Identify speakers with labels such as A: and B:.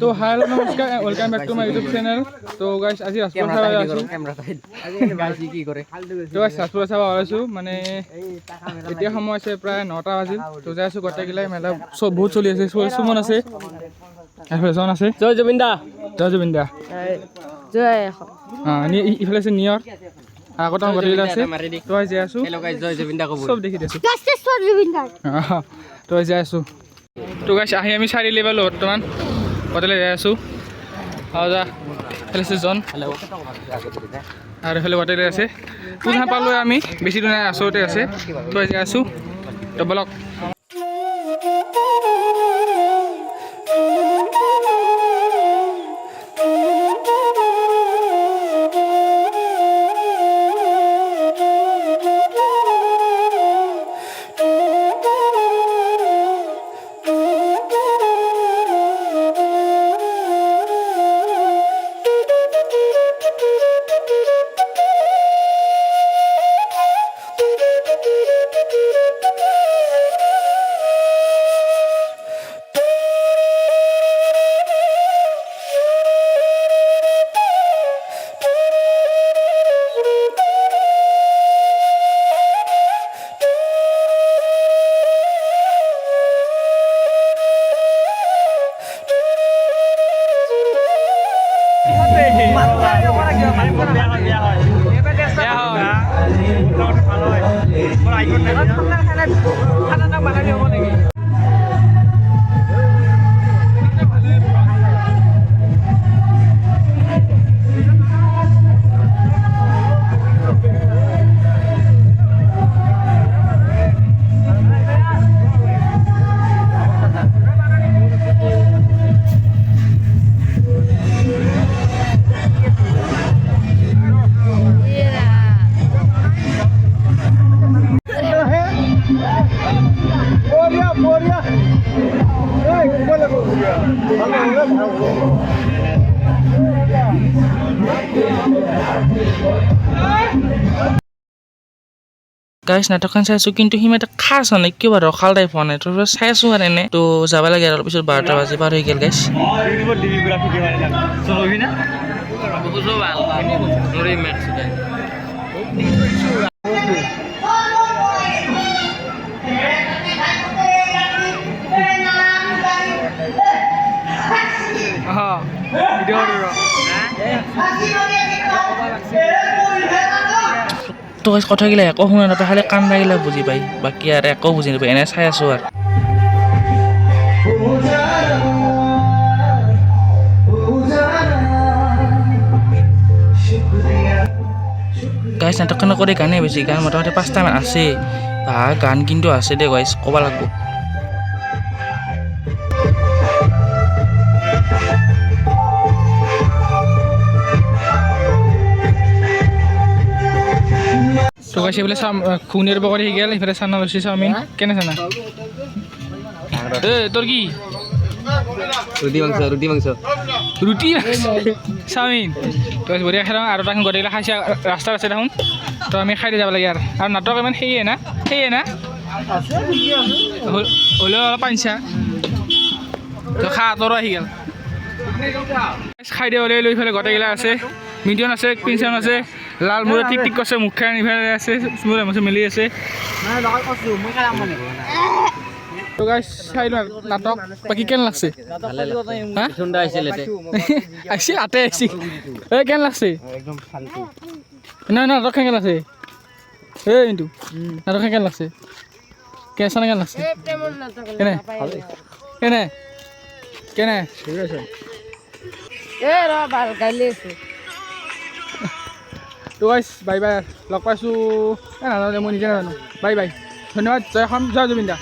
A: তো hi hello' নমস্কাৰ welcome back to my YouTube channel তো গাইছ আজি ৰাজপুৰ চাব আছোঁ। তো গাইছ ৰাজপুৰ চাব ওলাইছোঁ মানে এতিয়া সময় আছে প্ৰায় নটা বাজিল। তো যাই আছোঁ গোটেইগিলাই মেলা চব বহুত চলি আছে। সুমন আছে। এইফালে জন আছে।
B: জয় জুবিন দা
A: জয়। জুবিন দা
C: জয়
A: ই- ইফালে আছে নিয়ৰ। আগত আমাৰ গোটেইগিলা আছে। তো আজি যাই আছোঁ।
B: হেল্ল' জয় জুবিন দা ক'ব
A: চব দেখি দিছোঁ।
C: কাষ্টেশ্বৰ জুবিনদাৰ।
A: অঁ তো আজি যাই আছোঁ। তো গাইছ আহি আমি চাৰিআলি পালোঁ বৰ্তমান। হোটেলে যাই আছোঁ? আৰু যা। এইফালে আছে জন আৰু এইফালে হোটেলে আছে। পূজা পালোঁ আমি। বেছি দূৰ নাই ওচৰতে আছে। তো যাই আছোঁ। তো বলক। গাইছ নাটকখন চাই আছোঁ কিন্তু সিমান এটা হোৱা নাই কিয় বাৰু? ৰখাল টাইপ হোৱা নাই। তথাপিও চাই আছোঁ আৰু এনে তো যাব লাগে আৰু অলপ পিছত বাৰটা বাজি পাৰ হৈ গ'ল গাইছ তো কথাগিলা একো শুনা নাপায়, খালি কান্দাগিলা বুজি পায়। বাকী আৰু একো বুজি নাপায়, এনে চাই আছোঁ আৰু। গাইছ নাটকখন কৰি গানেই বেছি, গান মোটামুটি পাঁচটামান আছে গান কিন্তু আছে দে গাইছ ক'ব লাগিব। গাইছ এইফালে চাম খুনীৰ পকৰি সি গেল এইফালে চানা লৈছে চাওমিন। কেনে চানা? এ তোৰ কি?
B: ৰুটি মাংস ৰুটি মাংস।
A: ৰুটি চাওমিন। তো বঢ়িয়া খাই আৰু তাক গোটেইবিলাক খাইছে ৰাস্তাত আছে দেখোন। তো আমি খাই দি যাব লাগে আৰু। আৰু নাটক ইমান সেয়ে না সেয়ে না। হল- হ'লেও অলপ পাইছা তো খা তোৰো আহি গ'ল। খাই ওলাই লৈ ইফালে গোটেইগিলা আছে। মিডিয়ন আছে পিঞ্চন আছে। লাল মূৰে ঠিক ঠিক কৰিছে মুখখান ইফালে আছে মূৰে মুখে মেলি আছে। তো গাইছ চাই লোৱা নাটক। বাকী কেনে লাগছে? আহিছিল আতে আহিছিল। এই কেনে লাগছে? নহয় নাটক কেনে লাগছে? এই কিন্তু নাটক কেনে লাগছে? কেনে চানা কেনে লাগছে? কেনে? কেনে? কেনে?
C: এ ৰ ভালো গালি আছে।
A: তো গাইছ বাই বাই লগ পাইছোঁ এই নাজানো দে, মই নিজে নাজানো বাই বাই ধন্যবাদ জয় অসম জয় জুবিন দা